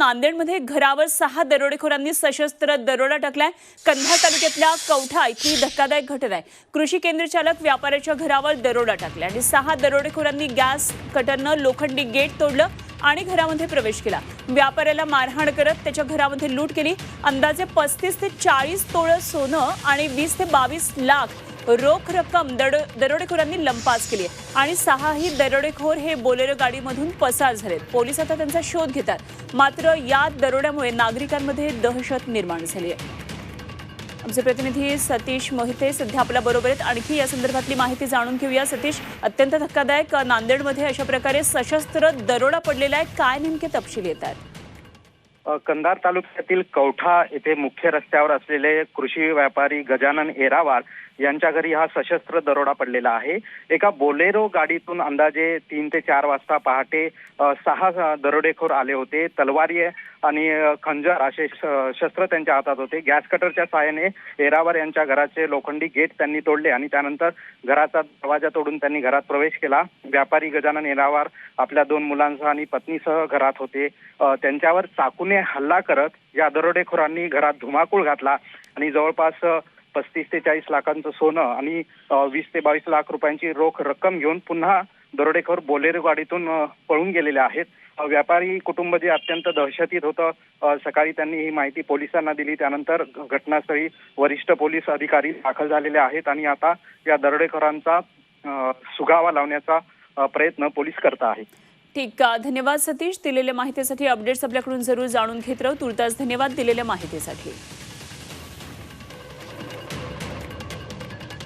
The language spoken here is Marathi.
नांदेडमध्ये घरावर सहा दरोडेखोरांनी सशस्त्र दरोडा टाकलाय. कंधार तालुक्यातल्या कवठा इथली धक्कादायक घटना आहे. कृषी केंद्र चालक व्यापाऱ्याच्या घरावर दरोडा टाकला आणि सहा दरोडेखोरांनी गॅस कटरनं लोखंडी गेट तोडलं. आणि घरामध्ये प्रवेश केला. व्यापाऱ्याला मारहाण करत त्याच्या घरामध्ये लूट केली. अंदाजे पस्तीस ते चाळीस तोळं सोनं आणि वीस ते बावीस लाख रोख रक्कम दरो दरोडेखोरांनी लंपास केली आहे. आणि सहाही दरोडेखोर हे बोलेरो गाडीमधून पसार झालेत पोलीस आता त्यांचा शोध घेतात. मात्र या दरोड्यामुळे नागरिकांमध्ये दहशत निर्माण झाली आहे. आमचे प्रतिनिधी सतीश मोहिते सध्या आपल्या बरोबर आहेत. आणखी या संदर्भातली माहिती जाणून घेऊया. सतीश अत्यंत धक्कादायक नांदेडमध्ये अशा प्रकारे सशस्त्र दरोडा पडलेला आहे. काय नेमके तपशील येत आहेत? कंधार तालुक्यातील कवठा येथे मुख्य रस्त्यावर असलेले कृषी व्यापारी गजानन एरावार यांच्या घरी हा सशस्त्र दरोडा पडलेला आहे. एका बोलेरो गाडीतून अंदाजे तीन ते चार वाजता पहाटे सहा दरोडेखोर आले होते. तलवारी आणि खंजर असे श- शस्त्र त्यांच्या हातात होते. गॅस कटरच्या सहाय्याने एरावार यांच्या घराचे लोखंडी गेट त्यांनी तोडले आणि त्यानंतर घराचा दरवाजा तोडून त्यांनी घरात प्रवेश केला. व्यापारी गजानन एरावार आपल्या दोन मुलांसह आणि पत्नीसह घरात होते. त्यांच्यावर चाकून हल्ला करत या दरोडेखोरांनी घरात धुमाकूळ घातला आणि जवळपास पस्तीस ते चाळीस लाखांचं सोनं आणि वीस ते बावीस लाख रुपयांची रोख रक्कम घेऊन पुन्हा दरोडेखोर बोलेरो गाडीतून पळून गेलेले आहेत. व्यापारी कुटुंब जे अत्यंत दहशतीत होतं सकाळी त्यांनी ही माहिती पोलिसांना दिली. त्यानंतर घटनास्थळी वरिष्ठ पोलीस अधिकारी दाखल झालेले आहेत आणि आता या दरोडेखोरांचा सुगावा लावण्याचा प्रयत्न पोलीस करत आहेत. ठीक धन्यवाद सतीश. दिलेल्या माहितीसाठी अपडेट्स आपल्याकडून जरूर जाणून घेत राहू. तुर्तास धन्यवाद दिलेल्या माहितीसाठी.